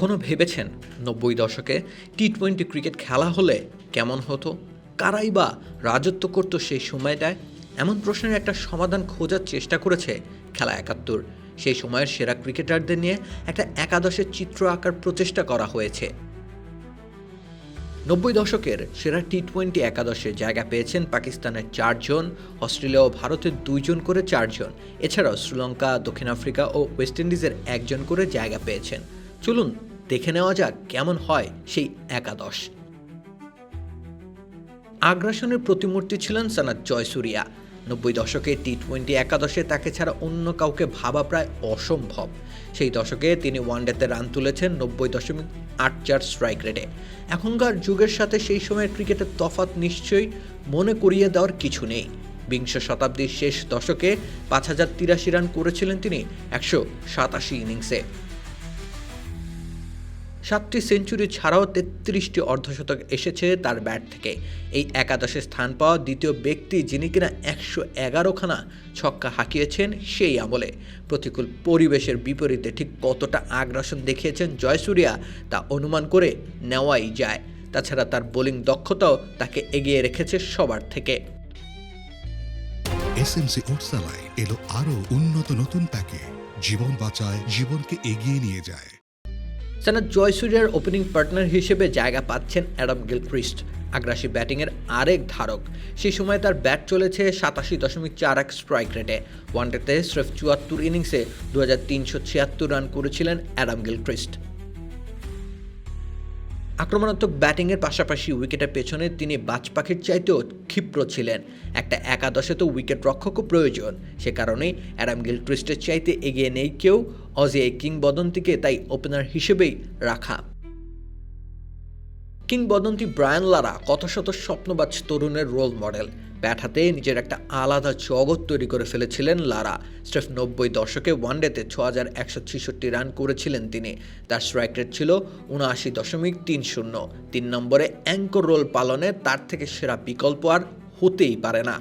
কখনো ভেবেছেন নব্বই দশকে টি টোয়েন্টি ক্রিকেট খেলা হলে কেমন হতো? কারাই বা রাজত্ব করতো সেই সময়টায়? এমন প্রশ্নের একটা সমাধান খোঁজার চেষ্টা করেছে খেলা একাত্তর। সেই সময়ের সেরা ক্রিকেটারদের নিয়ে একটা একাদশের চিত্র আঁকার প্রচেষ্টা করা হয়েছে। নব্বই দশকের সেরা টি টোয়েন্টি একাদশে জায়গা পেয়েছেন পাকিস্তানের চারজন, অস্ট্রেলিয়া ও ভারতের দুইজন করে চারজন। এছাড়াও শ্রীলঙ্কা, দক্ষিণ আফ্রিকা ও ওয়েস্ট ইন্ডিজের একজন করে জায়গা পেয়েছেন। চলুন দেখে নেওয়া যাক কেমন হয় সেই একাদশ। আগ্রাসনের প্রতিমূর্তি ছিলেন সানাত জয়সুরিয়া। নব্বই দশকে টি টোয়েন্টি একাদশে তাকে ছাড়া অন্য কাউকে ভাবা প্রায় অসম্ভব। সেই দশকে তিনি ওয়ানডেতে রান তুলেছেন নব্বই দশমিক আট চার স্ট্রাইক রেটে। এখনকার যুগের সাথে সেই সময়ের ক্রিকেটের তফাৎ নিশ্চয়ই মনে করিয়ে দেওয়ার কিছু নেই। বিংশ শতাব্দীর শেষ দশকে পাঁচ হাজার তিরাশি রান করেছিলেন তিনি একশো সাতাশি ইনিংসে। সাতটি সেঞ্চুরি ছাড়াও তেত্রিশটি অর্ধশতক এসেছে তার ব্যাট থেকে। এই একাদশে স্থান পাওয়া দ্বিতীয় ব্যক্তি যিনি কিনা একশো এগারোখানা ছক্কা হাঁকিয়েছেন সেই আমলে। প্রতিকূল পরিবেশের বিপরীতে ঠিক কতটা আগ্রাসন দেখিয়েছেন জয়সুরিয়া তা অনুমান করে নেওয়াই যায়। তাছাড়া তার বোলিং দক্ষতাও তাকে এগিয়ে রেখেছে সবার থেকে। এসএমসি ওটসালাই এলো আরও উন্নত নতুন প্যাকে। জীবন বাঁচায়, জীবনকে এগিয়ে নিয়ে যায়। সানাত জয়সূর্যার ওপেনিং পার্টনার হিসেবে জায়গা পাচ্ছেন অ্যাডাম গিলক্রিস্ট। আগ্রাসী ব্যাটিংয়ের আরেক ধারক। সেই সময় তার ব্যাট চলেছে সাতাশি দশমিক চার এক স্ট্রাইক রেটে ওয়ানডেতে স্রেফ চুয়াত্তর ইনিংসে দু হাজার তিনশো ছিয়াত্তর রান করেছিলেন অ্যাডাম গিলক্রিস্ট। আক্রমণাত্মক ব্যাটিংয়ের পাশাপাশি উইকেটের পেছনে তিনি বাজ পাখির চাইতেও ক্ষিপ্র ছিলেন। একটা একাদশে তো উইকেট রক্ষকও প্রয়োজন। সে কারণেই অ্যাডাম গিলক্রিস্টের চাইতে এগিয়ে নেই কেউ। অজি এই কিংবদন্তিকে তাই ওপেনার হিসেবেই রাখা। কিংবদন্তি ব্রায়ান লারা কত শত স্বপ্নবাজ তরুণের রোল মডেল ব্যাট হাতে নিজের একটা আলাদা জগৎ তৈরি করে ফেলেছিলেন লারা। স্রেফ নব্বই দশকে ওয়ানডেতে ছ হাজার একশো ছেষট্টি রান করেছিলেন তিনি। তার স্ট্রাইক রেট ছিল উনআশি দশমিক তিন শূন্য। তিন নম্বরে অ্যাঙ্কর রোল পালনে তার থেকে সেরা বিকল্প আর হতেই পারে না।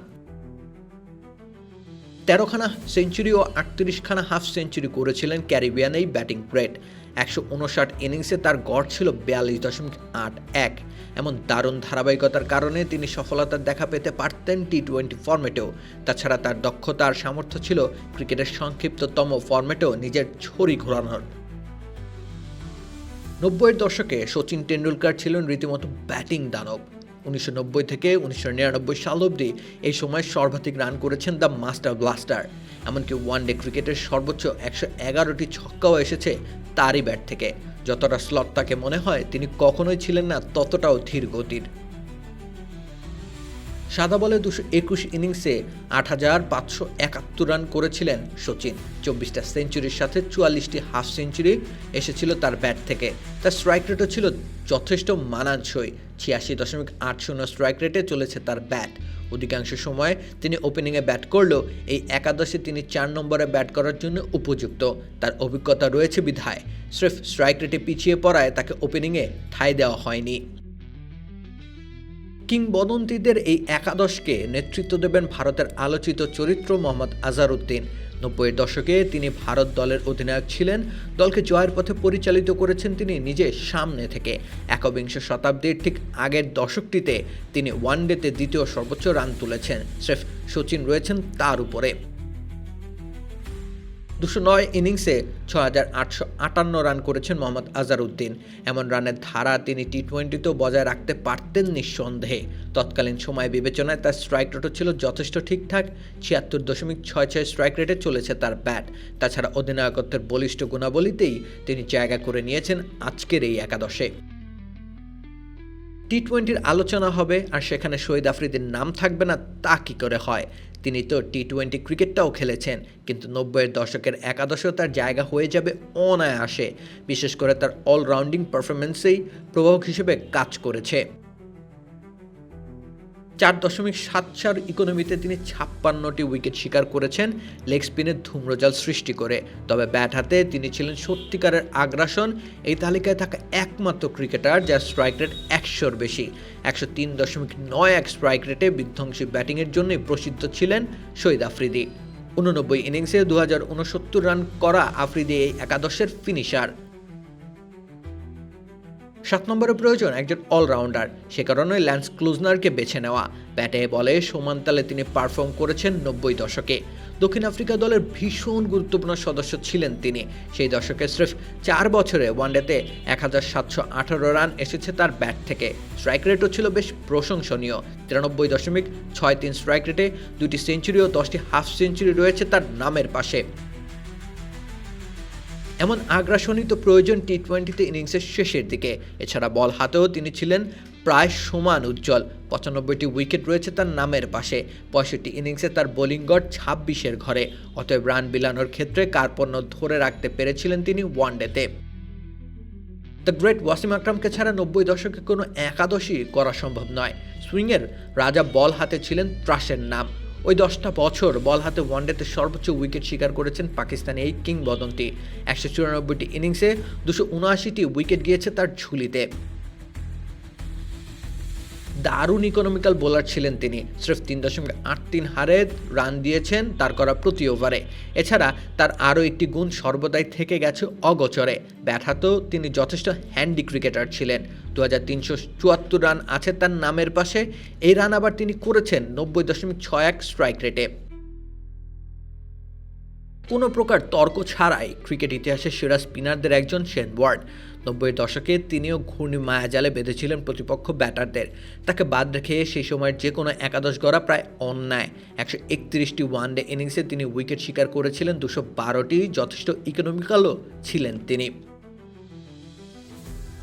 তেরোখানা সেঞ্চুরি ও আটত্রিশখানা হাফ সেঞ্চুরি করেছিলেন ক্যারিবিয়ান এই ব্যাটিং গ্রেড একশো উনষাট ইনিংসে তার গড় ছিল বিয়াল্লিশ দশমিক আট এক। এমন দারুণ ধারাবাহিকতার কারণে তিনি সফলতার দেখা পেতে পারতেন টি টোয়েন্টি ফর্মেটেও তাছাড়া তার দক্ষতা আর সামর্থ্য ছিল ক্রিকেটের সংক্ষিপ্ততম ফর্মেটেও নিজের ছড়ি ঘোরানোর। নব্বইয়ের দশকে সচিন টেন্ডুলকার ছিলেন রীতিমতো ব্যাটিং দানব। উনিশশো নব্বই থেকে উনিশশো নিরানব্বই সাল অব্দি এই সময় সর্বাধিক রান করেছেন দ্য মাস্টার ব্লাস্টার। এমনকি ওয়ানডে ক্রিকেটের সর্বোচ্চ একশো এগারোটি ছক্কাও এসেছে তারই ব্যাট থেকে। যতটা স্লট তাকে মনে হয়, তিনি কখনোই ছিলেন না, ততটাও ধীর গতির। সাদা বলে দুশো একুশ ইনিংসে আট হাজার পাঁচশো একাত্তর রান করেছিলেন সচিন। চব্বিশটা সেঞ্চুরির সাথে চুয়াল্লিশটি হাফ সেঞ্চুরি এসেছিল তার ব্যাট থেকে। তার স্ট্রাইক রেটও ছিল যথেষ্ট মানানসই। ছিয়াশি দশমিক আট শূন্য স্ট্রাইক রেটে চলেছে তার ব্যাট। অধিকাংশ সময় তিনি ওপেনিংয়ে ব্যাট করলেও এই একাদশে তিনি চার নম্বরে ব্যাট করার জন্য উপযুক্ত। তার অভিজ্ঞতা রয়েছে বিধায়। স্রেফ স্ট্রাইক রেটে পিছিয়ে পড়ায় তাকে ওপেনিংয়ে ঠাঁই দেওয়া হয়নি। কিংবদন্তিদের এই একাদশকে নেতৃত্ব দেবেন ভারতের আলোচিত চরিত্র মোহাম্মদ আজারউদ্দিন। নব্বইয়ের দশকে তিনি ভারত দলের অধিনায়ক ছিলেন। দলকে জয়ের পথে পরিচালিত করেছেন তিনি নিজে সামনে থেকে। একবিংশ শতাব্দীর ঠিক আগের দশকটিতে তিনি ওয়ানডেতে দ্বিতীয় সর্বোচ্চ রান তুলেছেন। স্রেফ সচিন রয়েছেন তার উপরে। দুশো নয় ইনিংসে ছ হাজার আটশো আটান্ন রান করেছেন মোহাম্মদ আজারউদ্দিন। এমন রানের ধারা তিনি টি টোয়েন্টিতেও বজায় রাখতে পারতেন নিঃসন্দেহে। তৎকালীন সময় বিবেচনায় তার স্ট্রাইক রেটও ছিল যথেষ্ট ঠিকঠাক। ছিয়াত্তর দশমিক ছয় ছয় স্ট্রাইক রেটে চলেছে তার ব্যাট তাছাড়া অধিনায়কত্বের বলিষ্ঠ গুণাবলীতেই তিনি জায়গা করে নিয়েছেন আজকের এই একাদশে। টি টোয়েন্টির আলোচনা হবে আর সেখানে শহীদ আফ্রিদির নাম থাকবে না তা কী করে হয়? তিনি তো টি টোয়েন্টি ক্রিকেটটাও খেলেছেন, কিন্তু নব্বইয়ের দশকের একাদশেও তার জায়গা হয়ে যাবে অনায়াসে। বিশেষ করে তার অলরাউন্ডিং পারফরমেন্সেই প্রভাবক হিসেবে কাজ করেছে। চার দশমিক সাত চার ইকোনমিতে তিনি ছাপ্পান্নটি উইকেট শিকার করেছেন লেগ স্পিনের ধূম্রজাল সৃষ্টি করে। তবে ব্যাট হাতে তিনি ছিলেন সত্যিকারের আগ্রাসন, এই তালিকায় থাকা একমাত্র ক্রিকেটার যার স্ট্রাইক রেট একশোর বেশি। একশো তিন দশমিক নয় এক স্ট্রাইক রেটে বিধ্বংসী ব্যাটিংয়ের জন্যই প্রসিদ্ধ ছিলেন শহীদ আফ্রিদি। উননব্বই ইনিংসে দু হাজার উনসত্তর রান করা আফ্রিদি এই একাদশের ফিনিশার সাত নম্বরে প্রয়োজন একজন অলরাউন্ডার সে কারণে ল্যান্স ক্লুজনারকে বেছে নেওয়া। ব্যাটে বলে সমান তালে তিনি পারফর্ম করেছেন নব্বই দশকে। দক্ষিণ আফ্রিকা দলের ভীষণ গুরুত্বপূর্ণ সদস্য ছিলেন তিনি। সেই দশকে স্রেফ চার বছরে ওয়ানডেতে এক হাজার সাতশো আঠারো রান এসেছে তার ব্যাট থেকে। স্ট্রাইক রেটও ছিল বেশ প্রশংসনীয়। তিরানব্বই দশমিক ছয় তিন স্ট্রাইক রেটে দুটি সেঞ্চুরি ও দশটি হাফ সেঞ্চুরি রয়েছে তার নামের পাশে। এমন আগ্রাসনী তো প্রয়োজন টি টোয়েন্টিতে ইনিংসের শেষের দিকে। এছাড়া বল হাতেও তিনি ছিলেন প্রায় সমান উজ্জ্বল। পঁচানব্বইটি উইকেট রয়েছে তার নামের পাশে। পঁয়ষট্টি ইনিংসে তার বোলিং গড় ছাব্বিশের ঘরে। অতএব রান বিলানোর ক্ষেত্রে কার্পণ্য ধরে রাখতে পেরেছিলেন তিনি ওয়ানডেতে। দ্য গ্রেট ওয়াসিম আকরামকে ছাড়া নব্বই দশকে কোনো একাদশই করা সম্ভব নয়। সুইংয়ের রাজা বল হাতে ছিলেন ত্রাসের নাম। ওই দশটা বছর বল হাতে ওয়ানডেতে সর্বোচ্চ উইকেট শিকার করেছেন পাকিস্তানি এই কিংবদন্তি। একশো চুরানব্বইটি ইনিংসে দুশো উনআশিটি উইকেট গিয়েছে তার ঝুলিতে। দারুণ ইকোনমিক্যাল বোলার ছিলেন তিনি। স্রেফ তিন দশমিক আট তিন হারে রান দিয়েছেন, তার করা প্রতি ওভারে এছাড়া তার আরও একটি গুণ সর্বদাই থেকে গেছে অগোচরে। ব্যাট তিনি যথেষ্ট হ্যান্ডি ক্রিকেটার ছিলেন। দু হাজার তিনশো চুয়াত্তর রান আছে তার নামের পাশে। এই রান আবার তিনি করেছেন নব্বই দশমিক ছয় এক স্ট্রাইক রেটে কোনো প্রকার তর্ক ছাড়াই ক্রিকেট ইতিহাসের সেরা স্পিনারদের একজন শেন ওয়ার্ড। নব্বই দশকে তিনিও ঘূর্ণি মায়াজালে বেঁধেছিলেন প্রতিপক্ষ ব্যাটারদের। তাকে বাদ রেখে সেই সময়ের যে কোনো একাদশ গড়া প্রায় অন্যায়। একশো একত্রিশটি ওয়ানডে ইনিংসে তিনি উইকেট শিকার করেছিলেন, দুশো বারোটি যথেষ্ট ইকোনমিক্যালও ছিলেন তিনি।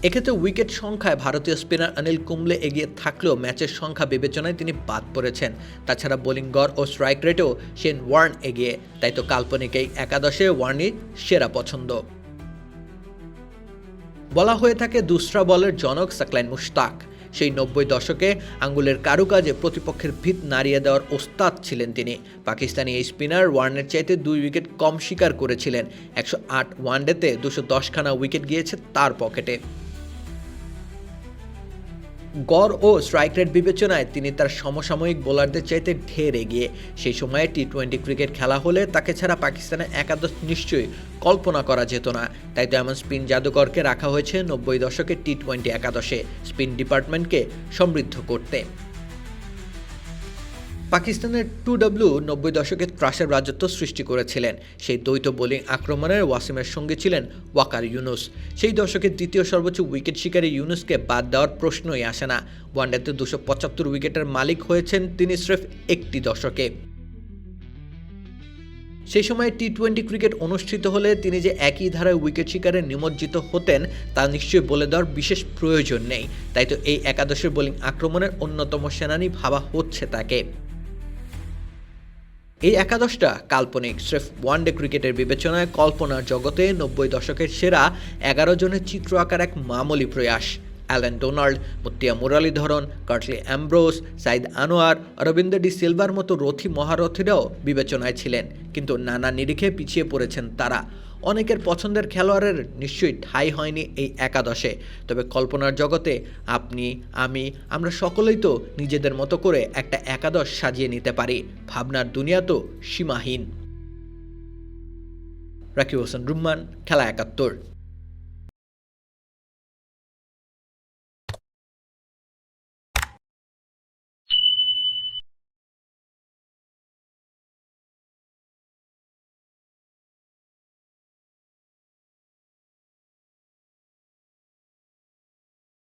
এক্ষেত্রে উইকেট সংখ্যায় ভারতীয় স্পিনার অনিল কুম্বলে এগিয়ে থাকলেও ম্যাচের সংখ্যা বিবেচনায় তিনি বাদ পড়েছেন। তাছাড়া বোলিং গড় ও স্ট্রাইক রেটেও শেন ওয়ার্ন এগিয়ে। তাই তো কাল্পনিক এই একাদশে ওয়ার্নই সেরা পছন্দ। বলা হয়ে থাকে দুসরা বলের জনক সাকলাইন মুশতাক। সেই নব্বই দশকে আঙ্গুলের কারুকাজে প্রতিপক্ষের ভিত নাড়িয়ে দেওয়ার ওস্তাদ ছিলেন তিনি। পাকিস্তানি এই স্পিনার ওয়ার্নের চাইতে দুই উইকেট কম শিকার করেছিলেন। একশো আট ওয়ানডেতে দুশো দশখানা উইকেট গিয়েছে তার পকেটে। গড় ও স্ট্রাইক রেট বিবেচনায় তিনি তার সমসাময়িক বোলারদের চাইতে ঢের এগিয়ে। সেই সময়ে টি টোয়েন্টি ক্রিকেট খেলা হলে তাকে ছাড়া পাকিস্তানের একাদশ নিশ্চয়ই কল্পনা করা যেত না। তাই তো এমন স্পিন জাদুকরকে রাখা হয়েছে নব্বই দশকের টি টোয়েন্টি একাদশে। স্পিন ডিপার্টমেন্টকে সমৃদ্ধ করতে। পাকিস্তানের টু ডাব্লিউ নব্বই দশকে ত্রাসের রাজত্ব সৃষ্টি করেছিলেন। সেই দ্বৈত বোলিং আক্রমণের ওয়াসিমের সঙ্গে ছিলেন ওয়াকার ইউনুস। সেই দশকের দ্বিতীয় সর্বোচ্চ উইকেট শিকারী ইউনুসকে বাদ দেওয়ার প্রশ্নই আসে না। ওয়ানডেতে দুশো পঁচাত্তর উইকেটের মালিক হয়েছেন তিনি স্রেফ একটি দশকে। সেই সময় টি টোয়েন্টি ক্রিকেট অনুষ্ঠিত হলে তিনি যে একই ধারায় উইকেট শিকারে নিমজ্জিত হতেন, তা নিশ্চয়ই বলে দেওয়ার বিশেষ প্রয়োজন নেই। তাই তো এই একাদশের বোলিং আক্রমণের অন্যতম সেনানি ভাবা হচ্ছে তাকে। এই একাদশটা কাল্পনিক, স্রেফ ওয়ানডে ক্রিকেটের বিবেচনায় কল্পনার জগতে নব্বই দশকের সেরা এগারো জনের চিত্র আঁকার এক মামুলি প্রয়াস। Allan Donald Muttiah Muralitharan, Curtly Ambrose, Saeed Anwar, Aravinda de silver মতো রথি মহারথীরাও বিবেচনায় ছিলেন। কিন্তু নানা নিরিখে পিছিয়ে পড়েছেন তারা। অনেকের পছন্দের খেলোয়াড়ের নিশ্চয়ই ঠাঁই হয়নি এই একাদশে। তবে কল্পনার জগতে আপনি, আমি, আমরা সকলেই তো নিজেদের মতো করে একটা একাদশ সাজিয়ে নিতে পারি। ভাবনার দুনিয়া তো সীমাহীন। রাকিব হোসেন, রুম্মান, খেলা একাত্তর।